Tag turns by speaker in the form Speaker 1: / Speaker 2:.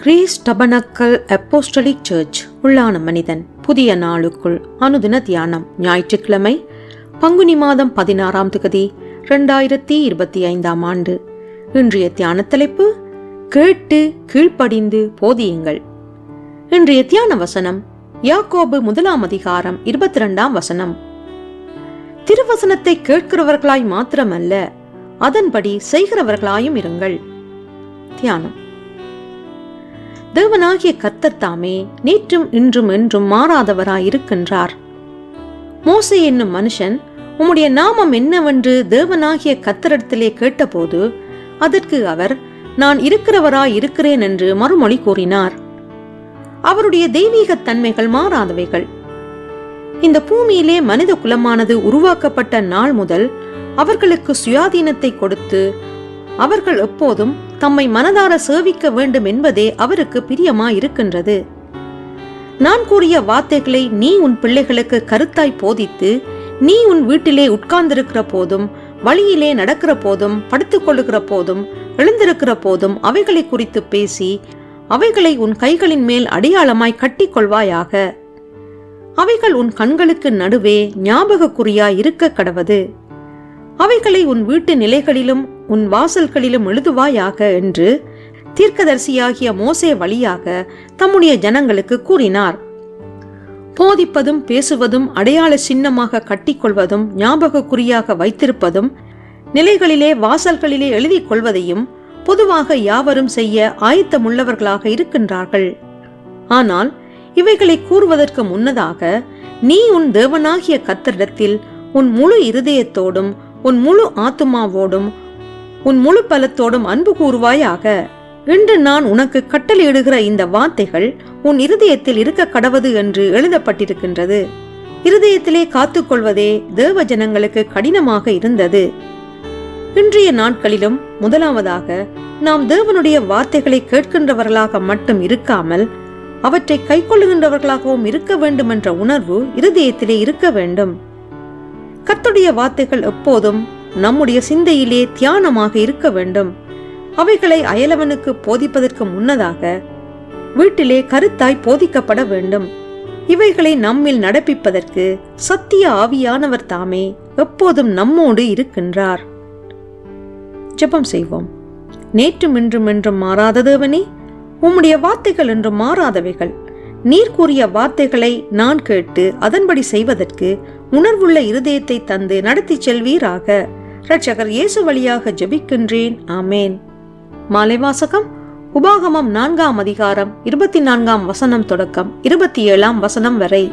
Speaker 1: Greece tabernacle apostolic search உள்ளான மனிதன் புதிய நாளுக்குள் அனுதின தியானம் ஞாயிற்றுக்கிழமை பங்குனி மாதம் பதினாறாம் திகதி ரெண்டாயிரத்தி இருபத்தி ஐந்தாம் ஆண்டு. இன்றைய தியான தலைப்பு கேட்டு கீழ்ப்படிந்து போதியுங்கள். இன்றைய தியான வசனம் யாக்கோபு முதலாம் அதிகாரம் இருபத்தி ரெண்டாம் வசனம். திருவசனத்தை கேட்கிறவர்களாய் மாத்திரமல்ல அதன்படி செய்கிறவர்களாயும் இருங்கள். தியானம். தேவனாகிய கர்த்தர் தாமே நேற்றும் இன்றும் என்றும் மாறாதவராய் இருக்கின்றார் மோசை என்னும் மனுஷன் உம்முடைய நாமம் என்னவென்று தேவனாகிய கத்தரிடத்திலே கேட்டபோது அதற்கு அவர் நான் இருக்கிறவராய் இருக்கிறேன் என்று மறுமொழி கூறினார். அவருடைய தெய்வீக தன்மைகள் மாறாதவைகள். இந்த பூமியிலே மனித குலமானது உருவாக்கப்பட்ட நாள் முதல் அவர்களுக்கு சுயாதீனத்தை கொடுத்து அவர்கள் எப்போதும் தம்மை மனதார சேவிக்க வேண்டும் என்பதே அவருக்கு பிரியமா இருக்கின்றது நான் கூறிய வார்த்தைகளை நீ உன் பிள்ளைகளுக்கு கருத்தாய் போதித்து நீ உன் வீட்டிலே உட்கார்ந்திருக்கிற போதும் வழியிலே நடக்கிற போதும் படுத்துக்கொள்ளுகிற போதும் எழுந்திருக்கிற போதும் அவைகளை குறித்து பேசி அவைகளை உன் கைகளின் மேல் அடையாளமாய் கட்டிக்கொள்வாயாக. அவைகள் உன் கண்களுக்கு நடுவே ஞாபகக்குறியாய் இருக்க கடவது. அவைகளை உன் வீட்டு நிலைகளிலும் உன் வாசல்களிலும் எழுதுவாயாக என்று தீர்க்கதரிசியாகிய மோசே வழியாக தம்முடைய ஜனங்களுக்கு கூறினார். போதிப்பதும் பேசுவதும் அடையாள சின்னமாக கட்டிக்கொள்வதும் ஞாபக குறியாக வைத்திருப்பதும் நிலைகளிலே வாசல்களிலே எழுதிக் கொள்வதையும் பொதுவாக யாவரும் செய்ய ஆயத்தமுள்ளவர்களாக இருக்கின்றார்கள். ஆனால் இவைகளை கூறுவதற்கு முன்னதாக நீ உன் தேவனாகிய கத்தரிடத்தில் உன் முழு இருதயத்தோடும் உன் முழு ஆத்துமாவோடும் உன் முழு பலத்தோடும் அன்பு கூறுவாயாக. இன்று நான் உனக்கு கட்டளையிடுகிற இந்த வார்த்தைகள் உன் இருதயத்தில் இருக்க கடவது என்று எழுதப்பட்டிருக்கின்றது. இருதயத்திலே காத்துக்கொள்வதே தேவ ஜனங்களுக்கு கடினமாக இருந்தது. இன்றைய நாட்களிலும் முதலாவதாக நாம் தேவனுடைய வார்த்தைகளை கேட்கின்றவர்களாக மட்டும் இருக்காமல் அவற்றை கைக்கொள்ளுகின்றவர்களாகவும் இருக்க வேண்டும் என்ற உணர்வு இருதயத்திலே இருக்க வேண்டும். கத்துடைய வார்த்தைகள் எப்போதும் நம்முடைய சிந்தையிலே தியானமாக இருக்க வேண்டும். அவைகளை அயலவனுக்கு போதிப்பதற்கு முன்னதாக வீட்டிலே கருத்தாய் போதிக்கப்பட வேண்டும். இவைகளை நம்மில் நடப்பிப்பதற்கு சத்திய ஆவியானவர் தாமே எப்போதும் நம்மோடு இருக்கின்றார். ஜெபம் செய்வோம். நேற்றும் இன்றும் என்றும் மாறாத தேவனே உம்முடைய வார்த்தைகள் என்றும் மாறாதவைகள் நீர் கூறிய வார்த்தைகளை நான் கேட்டு அதன்படி செய்வதற்கு உணர்வுள்ள இருதயத்தை தந்து நடத்தி செல்வீராக. இரட்சகர் இயேசு வழியாக ஜெபிக்கின்றேன். ஆமேன். மாலை வாசகம். உபாகமம் நான்காம் அதிகாரம் இருபத்தி நான்காம் வசனம் தொடக்கம் இருபத்தி ஏழாம் வசனம் வரை.